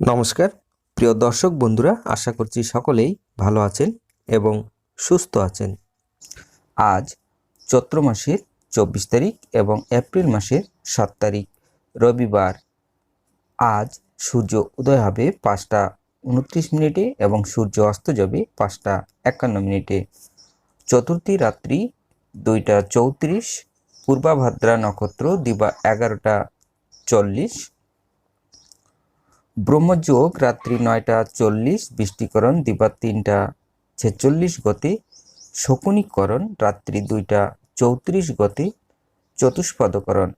নমস্কার, প্রিয় দর্শক বন্ধুরা, আশা করছি সকলেই ভালো আছেন এবং সুস্থ আছেন। আজ চৈত্র মাসের চব্বিশ তারিখ এবং এপ্রিল মাসের সাত তারিখ, রবিবার। আজ সূর্য উদয় হবে পাঁচটা উনত্রিশ মিনিটে এবং সূর্য অস্ত যাবে পাঁচটা একান্ন মিনিটে। চতুর্থী রাত্রি দুইটা চৌত্রিশ, পূর্বাভাদ্রা নক্ষত্র দিবা এগারোটা চল্লিশ ব্রহ্মযোগ রাত্রি নয়টা চল্লিশ, বৃষ্টিকরণ দিবা তিনটা ছেচল্লিশ গতে, শকুনিকরণ রাত্রি দুইটা চৌত্রিশ গতি, চতুষ্পদকরণ।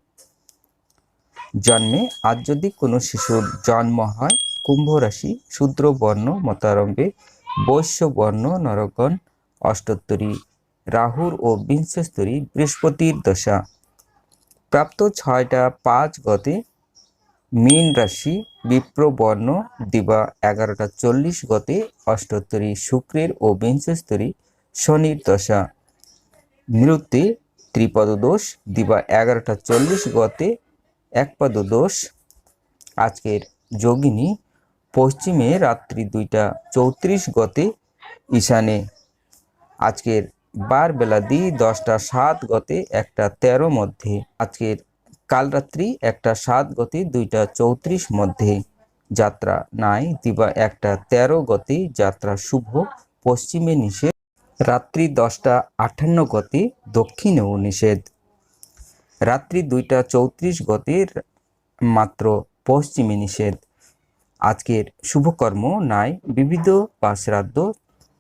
জন্মে আজ যদি কোনো শিশুর জন্ম হয় কুম্ভ রাশি শূদ্র বর্ণ, মতারম্ভে বৈশ্য বর্ণ, নরগণ, অষ্টোত্তরী, রাহুর ও বিংশস্তরী বৃহস্পতির দশা। প্রাপ্ত ছয়টা পাঁচ গতে, মীন রাশি বিপ্রবর্ণ দিবা এগারোটা চল্লিশ গতে অষ্টোত্তরী শুক্রের ও বিংশস্তরী শনির দশা। মৃত্যু ত্রিপদ দোষ দিবা এগারোটা চল্লিশ গতে একপদ দোষ আজকের যোগিনী পশ্চিমে রাত্রি দুইটা চৌত্রিশ গতে ঈশানে। আজকের বার বেলা দি দশটা সাত গতে একটা তেরো মধ্যে। আজকের কাল রাত্রি একটা সাত গতি, দুইটা চৌত্রিশ মধ্যে যাত্রা নাই দিবা একটা তেরো গতি, যাত্রা শুভ, পশ্চিমে নিষেধ, রাত্রি দশটা আটান্ন গতি, দক্ষিণেও নিষেধ। রাত্রি দুইটা চৌত্রিশ গতির মাত্র পশ্চিমে নিষেধ। আজকের শুভকর্ম নাই, বিবিধ বা শ্রাদ্ধ,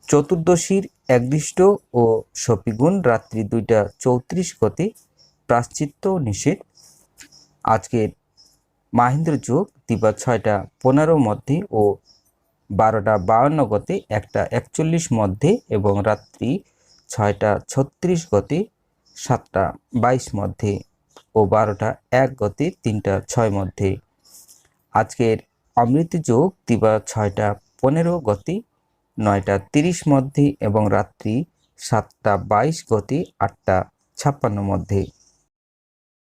চতুর্দশীর একদৃষ্ট ও সপিগুণ, রাত্রি দুইটা চৌত্রিশ গতি, প্রাশ্চিত্য নিষেধ আজকের মাহেন্দ্র যোগ দিবা ছয়টা পনেরো মধ্যে ও বারোটা বাউন্ন গতে, একটা একচল্লিশ মধ্যে এবং রাত্রি ছয়টা ছত্রিশ গতে, সাতটা বাইশ মধ্যে ও বারোটা এক গতে, তিনটা ছয় মধ্যে। আজকের অমৃত যোগ দিবা ছয়টা পনেরো গতি, নয়টা তিরিশ মধ্যে এবং রাত্রি সাতটা বাইশ গতি, আটটা ছাপ্পান্ন মধ্যে।